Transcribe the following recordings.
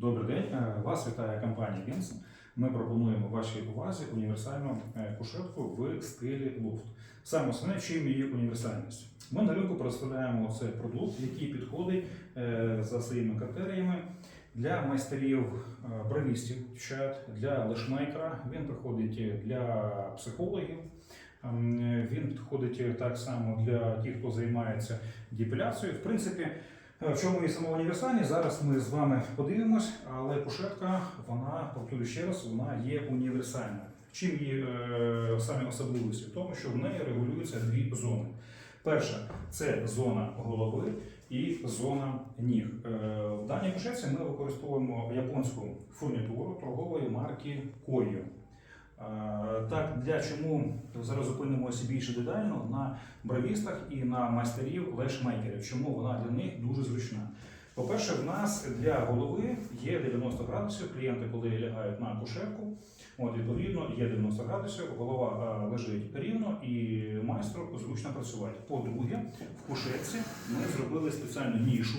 Добрий день, Е, вас вітає компанія Вінс. Ми пропонуємо вашій увазі універсальну е, кушетку в стилі лофт. Саме основне, чим її універсальність. Ми на ринку представляємо цей продукт, який підходить е, за своїми критеріями для майстерів бровістів, для лешмейкера. Він підходить для психологів. Ем, Він підходить так само для тих, хто займається депіляцією. В принципі, В чому її сама універсальність? Зараз ми з вами подивимось, але кушетка, вона, повторюю ще раз, вона є універсальна. Чим її е, самі особливості? В тому, що в неї регулюються дві зони. Перша це зона голови і зона ніг. Е, в даній кушетці ми використовуємо японську фурнітуру торгової марки Койо. Е, Так, для чому зараз зупинимося більше детально на бровістах і на майстерів лешмейкерів. Чому вона для них дуже зручна? По-перше, в нас для голови є 90 градусів. Клієнти, коли лягають на кушетку, от відповідно є 90 градусів, голова е, лежить рівно і майстру зручно працювати. По-друге, в кушетці ми зробили спеціальну нішу.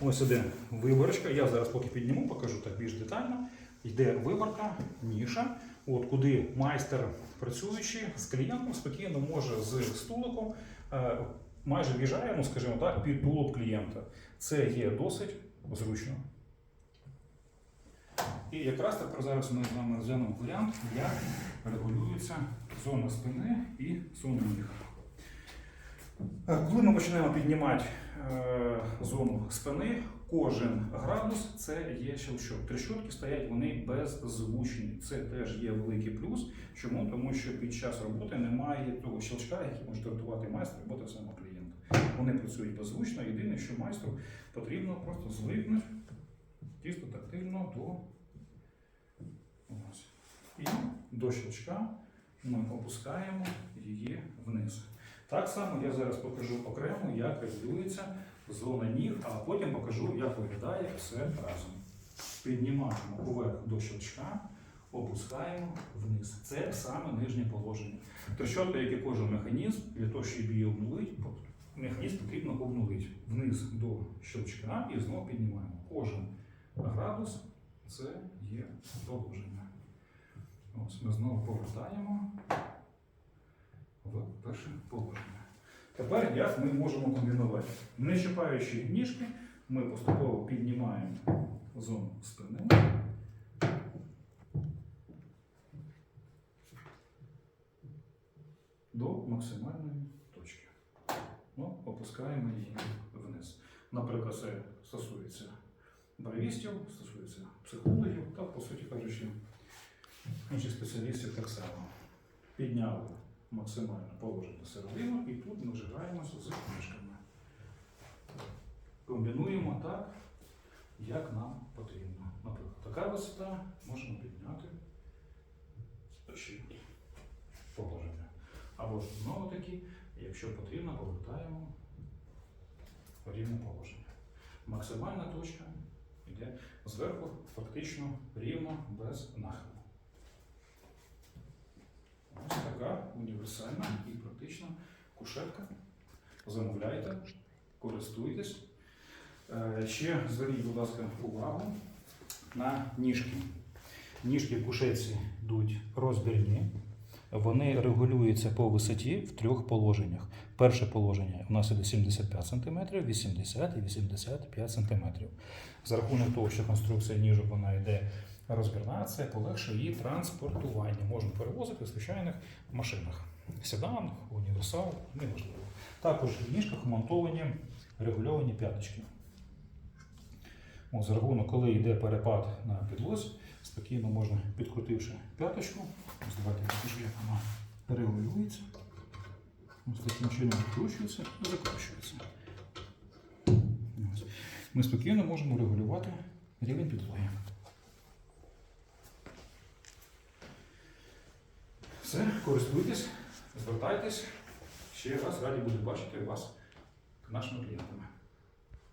Ось іде виборочка. Я зараз поки підніму, покажу так більш детально. Йде виборка, ніша, от куди майстер, працюючи з клієнтом, спокійно може з столиком е, майже в'їжджає, ну скажімо так, під тулуб клієнта. Це є досить зручно. І якраз тепер зараз ми з вами розглянемо варіант, як регулюється зона спини і зона ніг. Е, Коли ми починаємо піднімати е, зону спини, кожен градус це є щелчок. Трещотки стоять вони беззвучні. Це теж є великий плюс. Чому? Тому що під час роботи немає того щелчка, який може дратувати майстра або того самого клієнта. Вони працюють беззвучно. Єдине, що майстру потрібно просто звикнути чисто тактильно до, ось. і до щелчка ми опускаємо її вниз. Так само я зараз покажу окремо, як регулюється зона ніг, а потім покажу, як виглядає все разом. Піднімаємо поверх до щелчка, опускаємо вниз. Це саме нижнє положення. Трещотка, як і кожен механізм, для того, щоб її обнулити, механізм потрібно обнулити вниз до щелчка і знову піднімаємо. Кожен градус це є положення. Ось ми знову повертаємо в перше положення. Тепер як ми можемо комбінувати? Не чіпаючи ніжки, ми поступово піднімаємо зону спини. До максимальної точки. Ну, опускаємо її вниз. Наприклад, це стосується бровістів, стосується психологів та, по суті кажучи, інших спеціалістів так само. Підняли максимально положення середину і тут ми вжигаємося з книжками. Комбінуємо так, як нам потрібно. Наприклад, така висота можемо підняти положення. Або ж знову таки, якщо потрібно, повертаємо рівне положення. Максимальна точка йде зверху, фактично рівно без нахилу. Ось така універсальна і практична кушетка. Замовляйте, користуйтесь. Е, Ще зверніть, будь ласка, увагу на ніжки. Ніжки в кушетці йдуть розбірні. Вони регулюються по висоті в трьох положеннях. Перше положення у нас іде 75 см, 80 і 85 см. За рахунок того, що конструкція ніжок вона йде розбірна, це полегшує її транспортування. Можна перевозити в звичайних машинах. Седан, універсал, неважливо. Також в ніжках вмонтовані регульовані п'яточки. За рахунок, коли йде перепад на підлозі, спокійно можна, підкрутивши п'яточку, покажу, як вона регулюється. Ось таким чином відкручується і закручується. Ми спокійно можемо регулювати рівень підлоги. Все, користуйтесь, звертайтесь. Ще раз раді буду бачити вас нашими клієнтами.